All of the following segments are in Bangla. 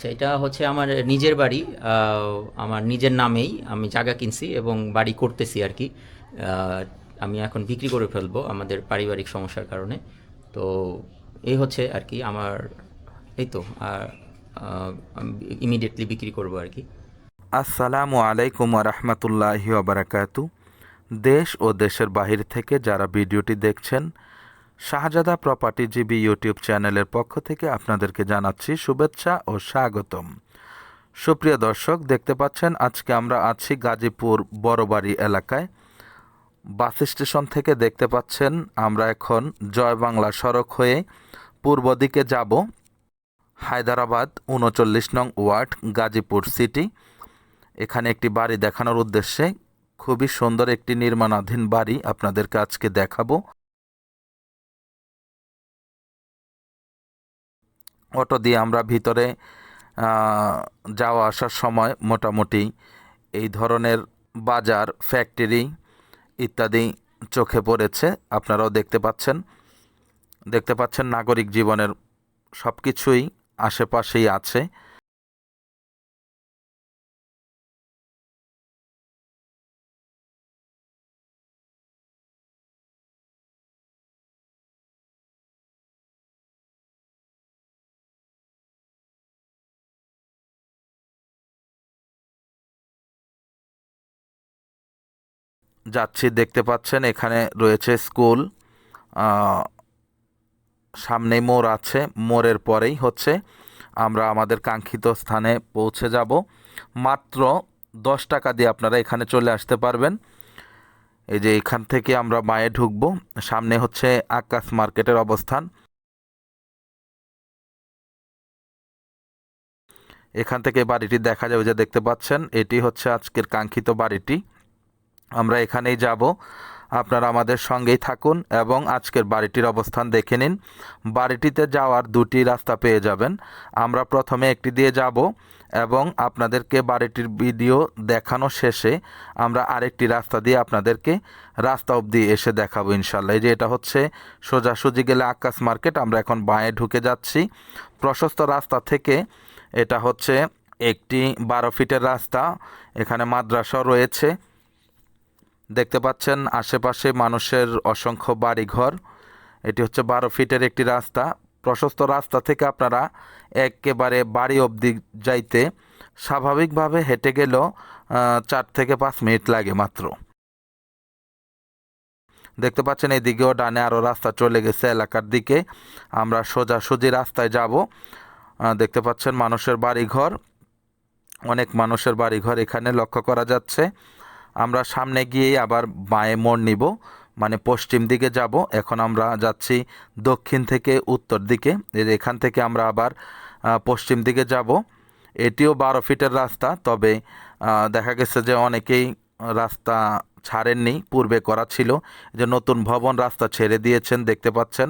আচ্ছা এটা হচ্ছে আমার নিজের বাড়ি আমার নিজের নামেই আমি জায়গা কিনছি এবং বাড়ি করতেছি আর কি। আমি এখন বিক্রি করে ফেলব আমাদের পারিবারিক সমস্যার কারণে। তো এই হচ্ছে আর কি আমার, এই তো, আর ইমিডিয়েটলি বিক্রি করব আর কি। আসসালামু আলাইকুম রহমতুল্লাহি ওবরাকাতু দেশ ও দেশের বাহির থেকে যারা ভিডিওটি দেখছেন শাহজাদা প্রপার্টি জিবি ইউটিউব চ্যানেলের পক্ষ থেকে আপনাদেরকে জানাচ্ছি শুভেচ্ছা ও স্বাগতম। সুপ্রিয় দর্শক, দেখতে পাচ্ছেন আজকে আমরা আছি গাজীপুর বড়বাড়ি এলাকায়। বাস স্টেশন থেকে দেখতে পাচ্ছেন আমরা এখন জয় বাংলা সড়ক হয়ে পূর্ব দিকে যাব। হায়দ্রাবাদ উনচল্লিশ নং ওয়ার্ড, গাজীপুর সিটি। এখানে একটি বাড়ি দেখানোর উদ্দেশ্যে খুবই সুন্দর একটি নির্মাণাধীন বাড়ি আপনাদেরকে আজকে দেখাবো। অটো দিয়ে আমরা ভিতরে যাওয়া আসার সময় মোটামুটি এই ধরনের বাজার ফ্যাক্টরি ইত্যাদি চোখে পড়েছে। আপনারাও দেখতে পাচ্ছেন। দেখতে পাচ্ছেন নাগরিক জীবনের সব কিছুই আশেপাশেই আছে। যাচ্ছি, দেখতে পাচ্ছেন এখানে রয়েছে স্কুল। সামনে মোড় আছে মোড়ের পরেই হচ্ছে। আমরা আমাদের কাঙ্ক্ষিত স্থানে পৌঁছে যাব। মাত্র দশ টাকা দিয়ে আপনারা এখানে চলে আসতে পারবেন। এই যে এখান থেকে আমরা মায়ে ঢুকবো, সামনে হচ্ছে আকাশ মার্কেটের অবস্থান। এখান থেকে বাড়িটি দেখা যাবে যে দেখতে পাচ্ছেন, এটি হচ্ছে আজকের কাঙ্ক্ষিত বাড়িটি। আমরা এখানেই যাব। আপনারা আমাদের সঙ্গেই থাকুন এবং আজকের বাড়িটির অবস্থান দেখে নিন। বাড়িটিতে যাওয়ার দুটি রাস্তা পেয়ে যাবেন। আমরা প্রথমে একটি দিয়ে যাব এবং আপনাদেরকে বাড়িটির ভিডিও দেখানো শেষে আমরা আরেকটি রাস্তা দিয়ে আপনাদেরকে রাস্তা অবধি এসে দেখাবো ইনশাল্লাহ এই যে এটা হচ্ছে সোজাসুজি গেলে আকাশ মার্কেট, আমরা এখন বাঁয়ে ঢুকে যাচ্ছি। প্রশস্ত রাস্তা থেকে এটা হচ্ছে একটি বারো ফিটের রাস্তা, এখানে মাদ্রাসাও রয়েছে। দেখতে পাচ্ছেন আশেপাশে মানুষের অসংখ্য বাড়িঘর। এটি হচ্ছে বারো ফিটের একটি রাস্তা। প্রশস্ত রাস্তা থেকে আপনারা একেবারে বাড়ি অবধি যাইতে স্বাভাবিকভাবে হেঁটে গেলেও চার থেকে পাঁচ মিনিট লাগে মাত্র। দেখতে পাচ্ছেন এদিকেও ডানে আরও রাস্তা চলে গেছে এলাকার দিকে। আমরা সোজাসুজি রাস্তায় যাব। দেখতে পাচ্ছেন মানুষের বাড়িঘর। অনেক মানুষের বাড়িঘর এখানে লক্ষ্য করা যাচ্ছে। আমরা সামনে গিয়েই আবার বাঁয়ে মোড় নিব মানে পশ্চিম দিকে যাব। এখন আমরা যাচ্ছি দক্ষিণ থেকে উত্তর দিকে। এখান থেকে আমরা আবার পশ্চিম দিকে যাব। এটিও বারো ফিটের রাস্তা, তবে দেখা গেছে যে অনেকেই রাস্তা ছাড়েননি, পূর্বে করা ছিল। যে নতুন ভবন রাস্তা ছেড়ে দিয়েছেন, দেখতে পাচ্ছেন।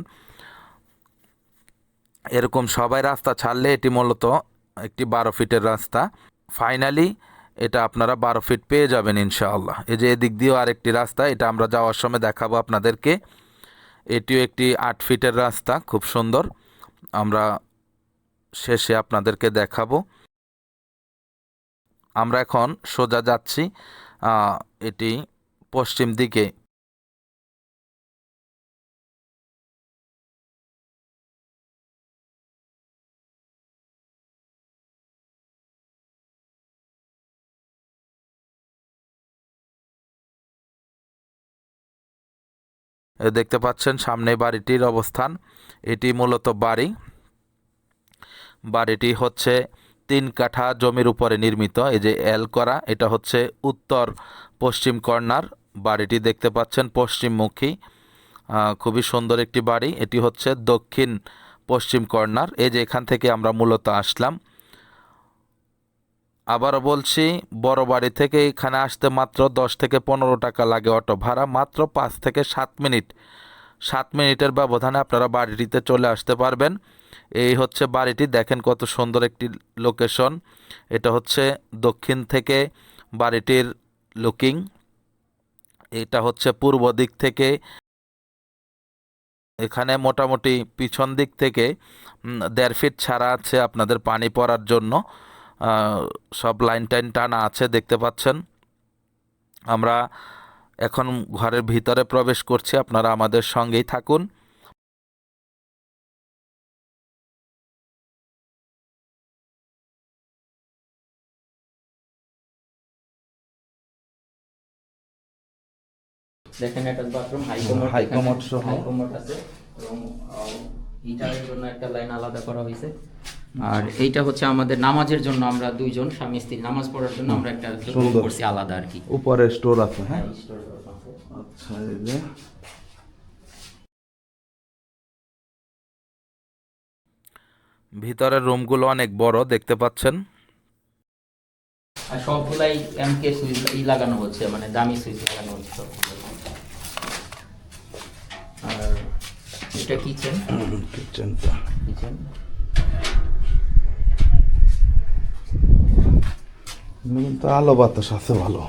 এরকম সবাই রাস্তা ছাড়লে এটি মূলত একটি বারো ফিটের রাস্তা। ফাইনালি এটা আপনারা বারো ফিট পেয়ে যাবেন ইনশাআল্লাহ। এই যে এদিক দিয়েও আরেকটি রাস্তা, এটা আমরা যাওয়ার সময় দেখাবো আপনাদেরকে। এটিও একটি আট ফিটের রাস্তা, খুব সুন্দর। আমরা শেষে আপনাদেরকে দেখাবো। আমরা এখন সোজা যাচ্ছি এটি পশ্চিম দিকে দেখতে পাচ্ছেন সামনে বাড়িটির অবস্থান। এটি মূলত বাড়ি। বাড়িটি হচ্ছে তিন কাঠা জমির উপরে নির্মিত, এই যে এল করা, এটা হচ্ছে উত্তর পশ্চিম কর্নার। বাড়িটি দেখতে পাচ্ছেন পশ্চিমমুখী খুবই সুন্দর একটি বাড়ি। এটি হচ্ছে দক্ষিণ পশ্চিম কর্নার। এই যে এখান থেকে আমরা মূলত আসলাম। আবারও বলছি, বড় বাড়ি থেকে এখানে আসতে মাত্র দশ থেকে পনেরো টাকা লাগে অটো ভাড়া, মাত্র পাঁচ থেকে সাত মিনিট। সাত মিনিটের ব্যবধানে আপনারা বাড়িটিতে চলে আসতে পারবেন। এই হচ্ছে বাড়িটি, দেখেন কত সুন্দর একটি লোকেশন। এটা হচ্ছে দক্ষিণ থেকে বাড়িটির লুকিং এটা হচ্ছে পূর্ব দিক থেকে। এখানে মোটামুটি পিছন দিক থেকে দেড় ফিট ছাড়া আছে আপনাদের পানি পড়ার জন্য। সব লাইন টাইন টানা আছে দেখতে পাচ্ছেন। আমরা এখন ঘরের ভিতরে প্রবেশ করছি আপনারা আমাদের সঙ্গেই থাকুন। দেখেন একটা বাথরুম হাই কমোড সহ। হাই কমোড আছে এবং হিটারের জন্য একটা লাইন আলাদা করা হয়েছে আর এইটা হচ্ছে আমাদের নামাজের জন্য আমরা দুইজন স্বামী স্ত্রী নামাজ পড়ার জন্য আমরা একটা সুন্দর। করছি আলাদা আর কি। উপরে স্টোর আছে হ্যাঁ। আচ্ছা এই যে। ভিতরের রুমগুলো অনেক বড় দেখতে পাচ্ছেন? আর সবগুলাই এমকে সুইচ ই লাগানো হচ্ছে মানে দামি সুইচ লাগানো হচ্ছে আর এটা কিচেন। কিচেনটা। কিচেন। কিন্তু আলো বাতাস আছে ভালো।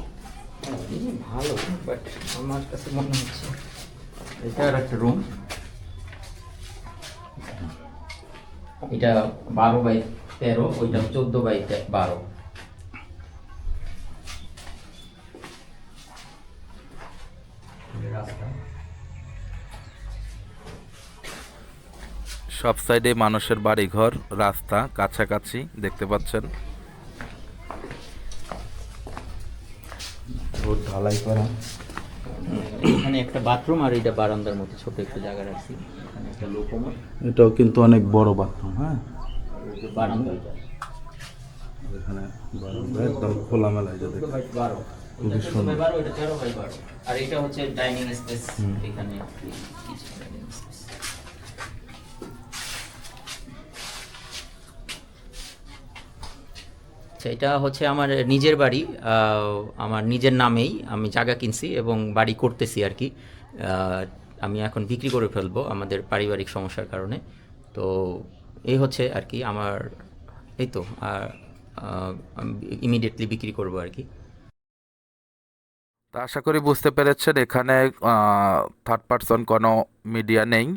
ভালো বাট আমার কাছে মনে হচ্ছে এটা আর একটা রুম এটা বারো বাই তেরো ওইটা চোদ্দ বাই বারো। সব সাইডে মানুষের বাড়িঘর রাস্তা কাছাকাছি দেখতে পাচ্ছেন। রোড ঢালাই করা। এখানে একটা বাথরুম আর এটা বারান্দার মতো ছোট একটা জায়গা রাখছি। এখানে একটা লোকমত এটাও কিন্তু অনেক বড় বাথরুম হ্যাঁ? বারান্দা এখানে বারান্দা একদম খোলামেলা খুবই সুন্দর। আর এটা হচ্ছে ডাইনিং স্পেস এখানে আচ্ছা এটা হচ্ছে আমার নিজের বাড়ি আমার নিজের নামেই আমি জায়গা কিনছি এবং বাড়ি করতেছি আর কি। আমি এখন বিক্রি করে ফেলব আমাদের পারিবারিক সমস্যার কারণে। তো এই হচ্ছে আর কি আমার, এই তো, আর ইমিডিয়েটলি বিক্রি করব আর কি। তা আশা করি বুঝতে পেরেছেন, এখানে থার্ড পার্সন কোনো মিডিয়া নেই।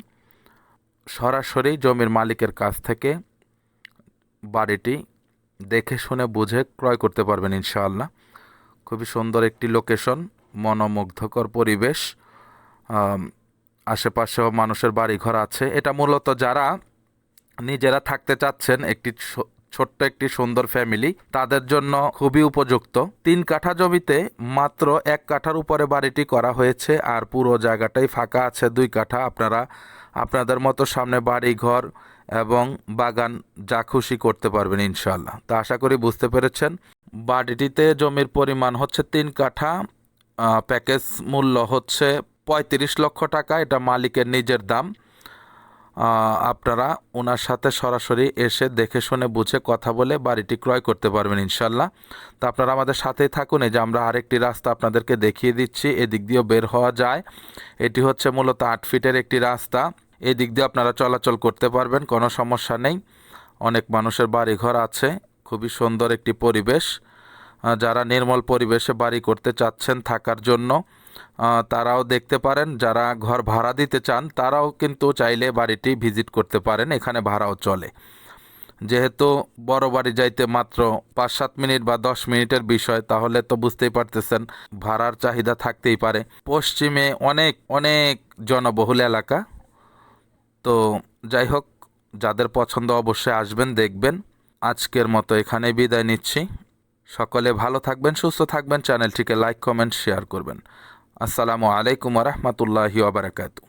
সরাসরি জমির মালিকের কাছ থেকে বাড়িটি দেখে শুনে বুঝে ক্রয় করতে পারবেন ইনশাআল্লাহ। খুবই সুন্দর একটি লোকেশন মনোমুগ্ধকর পরিবেশ আশেপাশেও মানুষের বাড়িঘর আছে। এটা মূলত যারা নিজেরা থাকতে চাচ্ছেন একটি ছোট্ট একটি সুন্দর ফ্যামিলি তাদের জন্য খুবই উপযুক্ত। তিন কাঠা জমিতে মাত্র এক কাঠার উপরে বাড়িটি করা হয়েছে আর পুরো জায়গাটাই ফাঁকা আছে। দুই কাঠা আপনারা, আপনাদের মতো সামনে বাড়ি ঘর এবং বাগান যা খুশি করতে পারবেন ইনশাল্লাহ তা আশা করি বুঝতে পেরেছেন। বাড়িটিতে জমির পরিমাণ হচ্ছে তিন কাঠা প্যাকেজ মূল্য হচ্ছে পঁয়ত্রিশ লক্ষ টাকা। এটা মালিকের নিজের দাম। আপনারা ওনার সাথে সরাসরি এসে দেখে শুনে বুঝে কথা বলে বাড়িটি ক্রয় করতে পারবেন ইনশাল্লাহ তো আপনারা আমাদের সাথেই থাকুন। এই যে আমরা আরেকটি রাস্তা আপনাদেরকে দেখিয়ে দিচ্ছি, এদিক দিয়েও বের হওয়া যায়। এটি হচ্ছে মূলত আট ফিটের একটি রাস্তা। এই দিক দিয়ে আপনারা চলাচল করতে পারবেন, কোনো সমস্যা নেই। অনেক মানুষের বাড়িঘর আছে, খুবই সুন্দর একটি পরিবেশ। যারা নির্মল পরিবেশে বাড়ি করতে চাচ্ছেন থাকার জন্য তারাও দেখতে পারেন, যারা ঘর ভাড়া দিতে চান, তারাও কিন্তু চাইলে বাড়িটি ভিজিট করতে পারেন, এখানে ভাড়াও চলে। যেহেতু বড় বাড়ি যাইতে মাত্র পাঁচ সাত মিনিট বা দশ মিনিটের বিষয়, তাহলে তো বুঝতেই পারতেছেন, ভাড়ার চাহিদা থাকতেই পারে। পশ্চিমে অনেক অনেক জনবহুল এলাকা তো যাই হোক, যাদের পছন্দ অবশ্যই আসবেন, দেখবেন। আজকের মতো এখানে বিদায় নিচ্ছি। সকলে ভালো থাকবেন, সুস্থ থাকবেন, চ্যানেলটিকে লাইক, কমেন্ট, শেয়ার করবেন। আসসালামু আলাইকুম রহমতুল্লাহি ওবরাকাতু